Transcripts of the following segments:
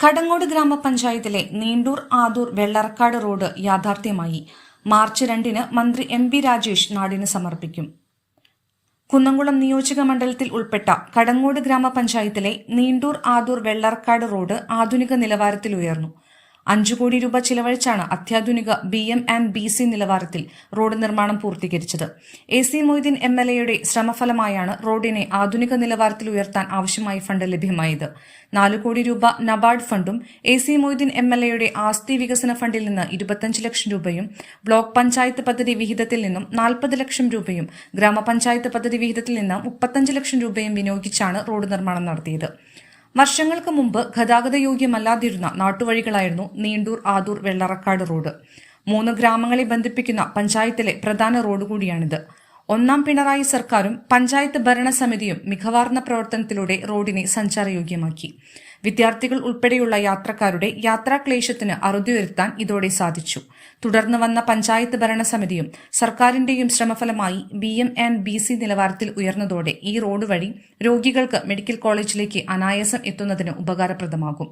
കടങ്ങോട് ഗ്രാമപഞ്ചായത്തിലെ നീണ്ടൂർ ആദൂർ വെള്ളറക്കാട് റോഡ് യാഥാർത്ഥ്യമായി. മാർച്ച് രണ്ടിന് മന്ത്രി എം പി രാജേഷ് നാടിന് സമർപ്പിക്കും. കുന്നംകുളം നിയോജക മണ്ഡലത്തിൽ ഉൾപ്പെട്ട കടങ്ങോട് ഗ്രാമപഞ്ചായത്തിലെ നീണ്ടൂർ ആദൂർ വെള്ളറക്കാട് റോഡ് ആധുനിക നിലവാരത്തിൽ ഉയർന്നു. അഞ്ചു കോടി രൂപ ചിലവഴിച്ചാണ് അത്യാധുനിക B M and B C നിലവാരത്തിൽ റോഡ് നിർമ്മാണം പൂർത്തീകരിച്ചത്. A C Moideen M L എയുടെ ശ്രമഫലമായാണ് റോഡിനെ ആധുനിക നിലവാരത്തിൽ ഉയർത്താൻ ആവശ്യമായ ഫണ്ട് ലഭ്യമായത്. നാലു കോടി രൂപ നബാർഡ് ഫണ്ടും A C Moideen M L എയുടെ ആസ്തി വികസന ഫണ്ടിൽ നിന്ന് ഇരുപത്തഞ്ച് ലക്ഷം രൂപയും ബ്ലോക്ക് പഞ്ചായത്ത് പദ്ധതി വിഹിതത്തിൽ നിന്നും നാൽപ്പത് ലക്ഷം രൂപയും ഗ്രാമപഞ്ചായത്ത് പദ്ധതി വിഹിതത്തിൽ നിന്ന് മുപ്പത്തഞ്ച് ലക്ഷം രൂപയും വിനിയോഗിച്ചാണ് റോഡ് നിർമ്മാണം നടത്തിയത്. വർഷങ്ങൾക്ക് മുമ്പ് ഗതാഗത യോഗ്യമല്ലാതിരുന്ന നാട്ടുവഴികളായിരുന്നു നീണ്ടൂർ ആദൂർ വെള്ളറക്കാട് റോഡ്. മൂന്ന് ഗ്രാമങ്ങളെ ബന്ധിപ്പിക്കുന്ന പഞ്ചായത്തിലെ പ്രധാന റോഡ് കൂടിയാണിത് ഒന്നാം പിണറായി സർക്കാരും പഞ്ചായത്ത് ഭരണസമിതിയും മികവാർന്ന പ്രവർത്തനത്തിലൂടെ റോഡിനെ സഞ്ചാരയോഗ്യമാക്കി. വിദ്യാർത്ഥികൾ ഉൾപ്പെടെയുള്ള യാത്രക്കാരുടെ യാത്രാക്ലേശത്തിന് അറുതി വരുത്താൻ ഇതോടെ സാധിച്ചു. തുടർന്ന് വന്ന പഞ്ചായത്ത് ഭരണസമിതിയും സർക്കാരിന്റെയും ശ്രമഫലമായി B M and B C നിലവാരത്തിൽ ഉയർന്നതോടെ ഈ റോഡ് വഴി രോഗികൾക്ക് മെഡിക്കൽ കോളേജിലേക്ക് അനായാസം എത്തുന്നതിന് ഉപകാരപ്രദമാകും.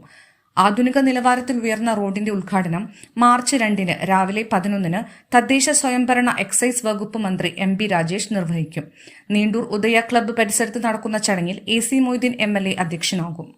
ആധുനിക നിലവാരത്തിൽ ഉയർന്ന റോഡിന്റെ ഉദ്ഘാടനം മാർച്ച് രണ്ടിന് രാവിലെ പതിനൊന്നിന് തദ്ദേശ സ്വയംഭരണ എക്സൈസ് വകുപ്പ് മന്ത്രി എം പി രാജേഷ് നിർവഹിക്കും. നീണ്ടൂർ ഉദയ ക്ലബ്ബ് പരിസരത്ത് നടക്കുന്ന ചടങ്ങിൽ A C Moideen M L A അധ്യക്ഷനാകും.